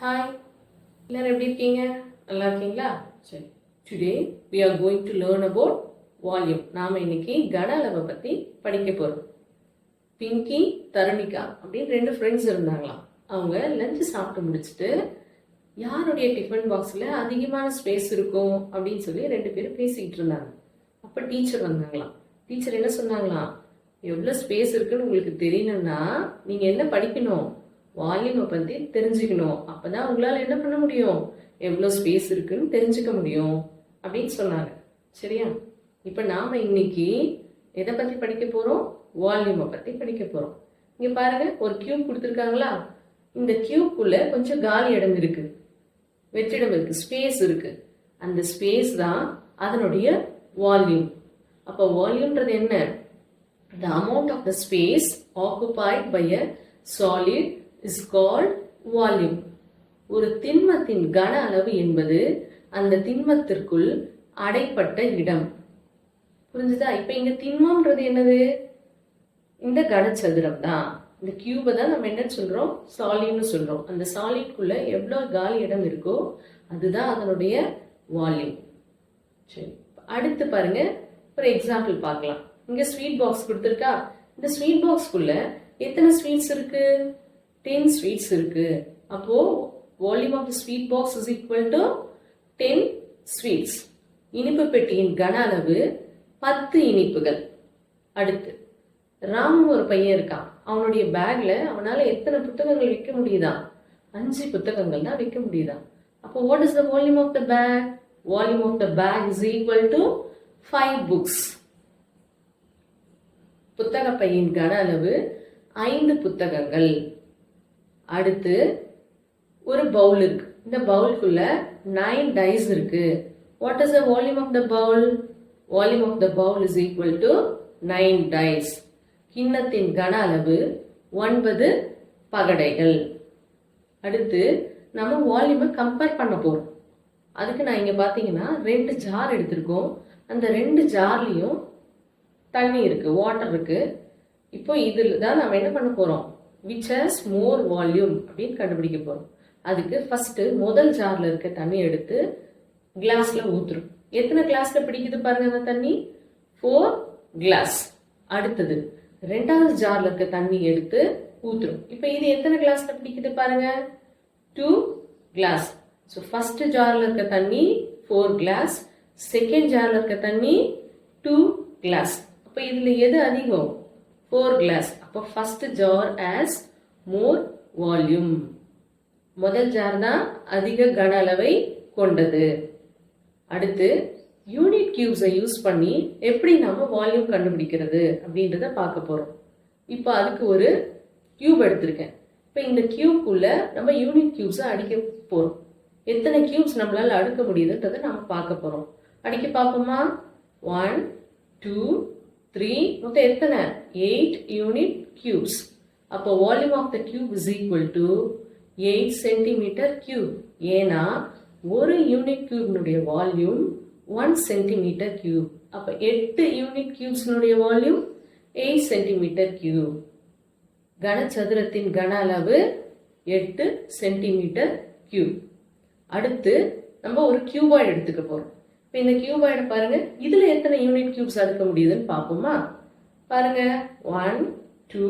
Hi எல்லாரும் எப்படி இருக்கீங்க? நல்லா இருக்கீங்களா? சரி. Today we are going to learn about volume நாம் இன்னைக்கு கன அளவை பற்றி படிக்க போகிறோம் பிங்கி தருணிகா அப்படின்னு ரெண்டு ஃப்ரெண்ட்ஸ் இருந்தாங்களாம். அவங்க லஞ்சு சாப்பிட்டு முடிச்சுட்டு யாருடைய டிஃபன் பாக்ஸில் அதிகமான ஸ்பேஸ் இருக்கும் அப்படின்னு சொல்லி ரெண்டு பேரும் பேசிக்கிட்டு இருந்தாங்க. அப்போ டீச்சர் வந்தாங்களாம். டீச்சர் என்ன சொன்னாங்களாம்? எவ்வளோ ஸ்பேஸ் இருக்குன்னு உங்களுக்கு தெரியணும்னா நீங்கள் என்ன படிக்கணும்? வால்யூமை பற்றி தெரிஞ்சுக்கணும். அப்போ தான் உங்களால் என்ன பண்ண முடியும்? எவ்வளோ ஸ்பேஸ் இருக்குன்னு தெரிஞ்சுக்க முடியும். அப்படின்னு சொன்னாங்க. சரியா? இப்போ நாம் இன்னைக்கு எதை பற்றி படிக்க போகிறோம் வால்யூமை பற்றி படிக்க போகிறோம் இங்கே பாருங்கள் ஒரு கியூப் கொடுத்துருக்காங்களா? இந்த கியூப்குள்ளே கொஞ்சம் காலி இடம் இருக்குது வெற்றிடம் இருக்குது ஸ்பேஸ் இருக்குது அந்த ஸ்பேஸ் தான் அதனுடைய வால்யூம் அப்போ வால்யூம்ன்றது என்ன? The amount of the space occupied by a solid is called volume ஒரு திண்மத்தின் கன அளவு என்பது அந்த திண்மத்திற்குள் அடைப்பட்ட இடம். புரிஞ்சுதா? இப்ப இங்க திண்மம்ன்றது என்னது? இந்த கனச்சதுரம் தான். இந்த கியூபை தான் நம்ம என்ன சொல்றோம்? சாலின்னு சொல்றோம். அந்த சாலிட்குள்ளே எவ்வளோ காலி இடம் இருக்கோ அதுதான் அதனுடைய வால்யூம் சரி. அடுத்து பாருங்க. ஒரு எக்ஸாம்பிள் பார்க்கலாம். இங்க ஸ்வீட் பாக்ஸ் கொடுத்துருக்கா? இந்த ஸ்வீட் பாக்ஸ்க்குள்ள எத்தனை ஸ்வீட்ஸ் இருக்கு? டென் ஸ்வீட்ஸ் இருக்கு. அப்போ volume of the sweet box is equal to ten sweets இனிப்பு பெட்டியின் கன அளவு பத்து இனிப்புகள். அடுத்து ராமன் ஒரு பையன் இருக்கான். அவனுடைய பேக்ல அவனால எத்தனை புத்தகங்கள் வைக்க முடியுதா? அஞ்சு புத்தகங்கள் தான் வைக்க முடியுதா? அப்போ what is the volume of the bag volume of the bag is equal to five books புத்தக பையின் கன அளவு ஐந்து புத்தகங்கள். அடுத்து ஒரு பவுல் இருக்கு. இந்த பவுலுக்குள்ள நைன் டைஸ் இருக்கு. What is the volume of the bowl volume of the bowl is equal to nine dice கிண்ணத்தின் கன அளவு ஒன்பது பகடைகள். அடுத்து நம்ம வால்யூமை கம்பேர் பண்ண போறோம். அதுக்கு நான் இங்கே பார்த்தீங்கன்னா ரெண்டு ஜார் எடுத்திருக்கோம். அந்த ரெண்டு ஜார்லேயும் தண்ணி இருக்குது வாட்டர் இருக்குது இப்போ இதில் தான் நம்ம என்ன பண்ண போகிறோம் விச் ஹேஸ் மோர் வால்யூம் அப்படின்னு கண்டுபிடிக்க போகிறோம் அதுக்கு ஃபஸ்ட்டு முதல் ஜாரில் இருக்க தண்ணி எடுத்து கிளாஸில் ஊற்றுரும் எத்தனை கிளாஸில் பிடிக்குது பாருங்க அந்த தண்ணி? ஃபோர் கிளாஸ் அடுத்தது ரெண்டாவது ஜாரில் இருக்க தண்ணி எடுத்து ஊற்றுரும் இப்போ இது எத்தனை கிளாஸில் பிடிக்குது பாருங்க? டூ கிளாஸ் ஸோ ஃபர்ஸ்ட் ஜாரில் இருக்க தண்ணி ஃபோர் கிளாஸ் செகண்ட் ஜாரில் இருக்க தண்ணி டூ கிளாஸ் அப்போ இதில் எது அதிகம்? ஃபோர் கிளாஸ் அப்போ first jar has more volume முதல் ஜார் தான் அதிக கன அளவை கொண்டது. அடுத்து யூனிட் கியூப்ஸை யூஸ் பண்ணி எப்படி நம்ம வால்யூம் கண்டுபிடிக்கிறது அப்படின்றத பார்க்க போகிறோம் இப்போ அதுக்கு ஒரு கியூப் எடுத்திருக்கேன். இப்போ இந்த கியூப்குள்ள நம்ம யூனிட் கியூப்ஸை அடிக்க போகிறோம் எத்தனை கியூப்ஸ் நம்மளால் அடுக்க முடியுதுன்றதை நம்ம பார்க்க போகிறோம் அடிக்க பார்ப்போமா? ஒன் டூ த்ரீ மொத்தம் எத்தனை? எயிட் யூனிட் கியூப்ஸ் அப்போ volume of the cube is equal to eight centimetre cube ஏன்னா ஒரு யூனிட் கியூப்னுடைய வால்யூம் ஒன் சென்டிமீட்டர் கியூப் அப்போ எட்டு யூனிட் கியூப்ஸ்னுடைய வால்யூம் எயிட் சென்டிமீட்டர் கியூப் கனச்சதுரத்தின் கன அளவு எட்டு சென்டிமீட்டர் கியூப் அடுத்து நம்ம ஒரு கியூபாய்டு எடுத்துக்க போகிறோம் இப்போ இந்த கியூபாய்டை பாருங்கள் இதில் எத்தனை யூனிட் கியூப்ஸ் அடுக்க முடியுதுன்னு பார்ப்போமா? பாருங்கள் ஒன் டூ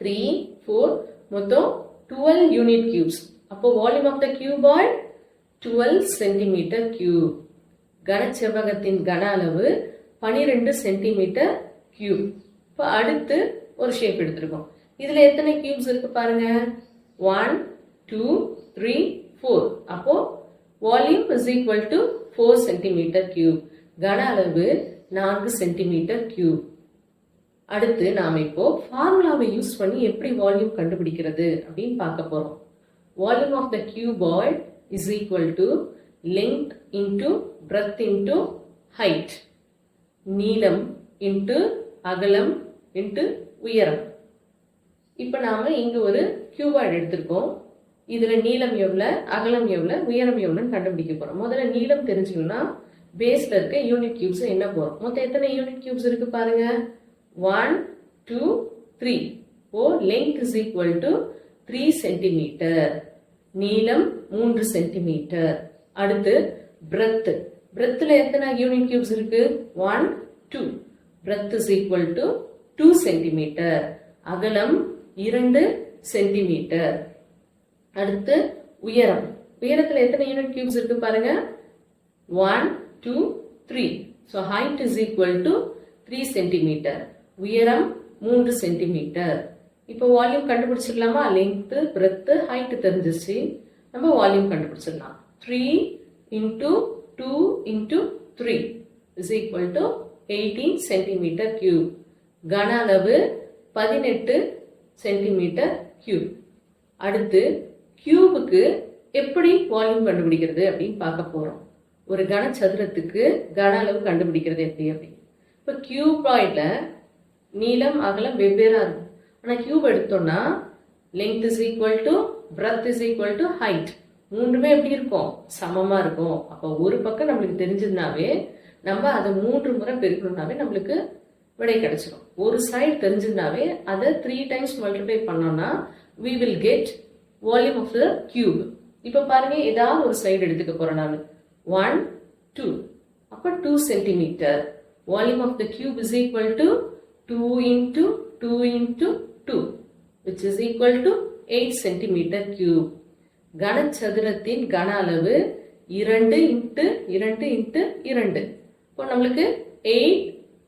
த்ரீ ஃபோர் மொத்தம் டுவெல் யூனிட் கியூப்ஸ் அப்போ volume of the cuboid twelve centimetre cube கனச்செவ்வகத்தின் கன அளவு பனிரெண்டு சென்டிமீட்டர் கியூப் இப்போ அடுத்து ஒரு ஷேப் எடுத்திருக்கோம். இதில் எத்தனை கியூப்ஸ் இருக்கு பாருங்க? ஒன் டூ த்ரீ ஃபோர் அப்போ volume is equal to four centimetre cube கன அளவு நான்கு சென்டிமீட்டர் கியூப் அடுத்து நாம் இப்போ ஃபார்முலாவை யூஸ் பண்ணி எப்படி வால்யூம் கண்டுபிடிக்கிறது அப்படின்னு பார்க்க போகிறோம் volume of the cuboid is equal to length into breadth into height நீளம் இன்ட்டு அகலம் இன்ட்டு உயரம். இப்போ நாம் இங்கே ஒரு கியூபாய்டு எடுத்திருக்கோம். இதில் நீளம் எவ்வளோ அகலம் எவ்வளோ உயரம் எவ்வளோன்னு கண்டுபிடிக்க போகிறோம் முதல்ல நீளம் தெரிஞ்சுக்கணும்னா பேஸில் இருக்க யூனிட் கியூப்ஸ் என்ன போகிறோம் மொத்தம் எத்தனை யூனிட் கியூப்ஸ் இருக்குது பாருங்கள் 1, 2, 3. Oh, length is equal to 3 centimeter. நீலம் 3 centimeter. அடுத்து, breadth. breadthல எத்தனை unit cubes இருக்கு? 1, 2. breadth is equal to 2 centimeter. அகலம் 2 centimeter. அடுத்து, உயரம். உயரத்தில் எத்தனை யூனிட் கியூப்ஸ் இருக்கு பாருங்க one two three so height is equal to three centimetre உயரம் மூன்று சென்டிமீட்டர் இப்போ வால்யூம் கண்டுபிடிச்சிடலாமா? லென்த்து பிரெத்து ஹைட்டு தெரிஞ்சிச்சு நம்ம வால்யூம் கண்டுபிடிச்சிடலாம். Three into two into three is equal to eighteen centimetre cube கன அளவு பதினெட்டு சென்டிமீட்டர் கியூப் அடுத்து கியூபுக்கு எப்படி வால்யூம் கண்டுபிடிக்கிறது அப்படின்னு பார்க்க போகிறோம் ஒரு கனச்சதுரத்துக்கு கன அளவு கண்டுபிடிக்கிறது எப்படி அப்படி இப்போ கியூபாய்டில் நீளம் அகலம் வெவ்வேறாக இருக்கும். ஆனால் கியூப் எடுத்தோம்னா length is equal to breadth is equal to height மூன்றுமே எப்படி இருக்கும்? சமமாக இருக்கும். அப்போ ஒரு பக்கம் நம்மளுக்கு தெரிஞ்சதுனாவே நம்ம அதை மூன்று முறை பெருக்கணும்னாவே நம்மளுக்கு விடை கிடைச்சிடும் ஒரு சைடு தெரிஞ்சதுனாவே அதை த்ரீ டைம்ஸ் மல்டிப்ளை பண்ணோம்னா we will get volume of the cube இப்போ பாருங்க ஏதாவது ஒரு சைடு எடுத்துக்க போறேன் நான். ஒன் டூ அப்போ two centimetre volume of the cube is equal to two into two into two which is equal to eight centimetre cube கனச்சதுரத்தின் கன அளவு இரண்டு இன்ட்டு இரண்டு இன்ட்டு இரண்டு. இப்போ நம்மளுக்கு எயிட்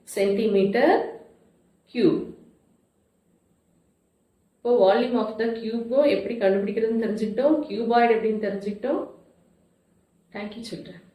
சென்டிமீட்டர் கியூப் இப்போ வால்யூம் ஆஃப் த கியூபும் எப்படி கண்டுபிடிக்கிறதுன்னு தெரிஞ்சுக்கிட்டோம். கியூபாய்டு எப்படின்னு தெரிஞ்சுக்கிட்டோம். Thank you children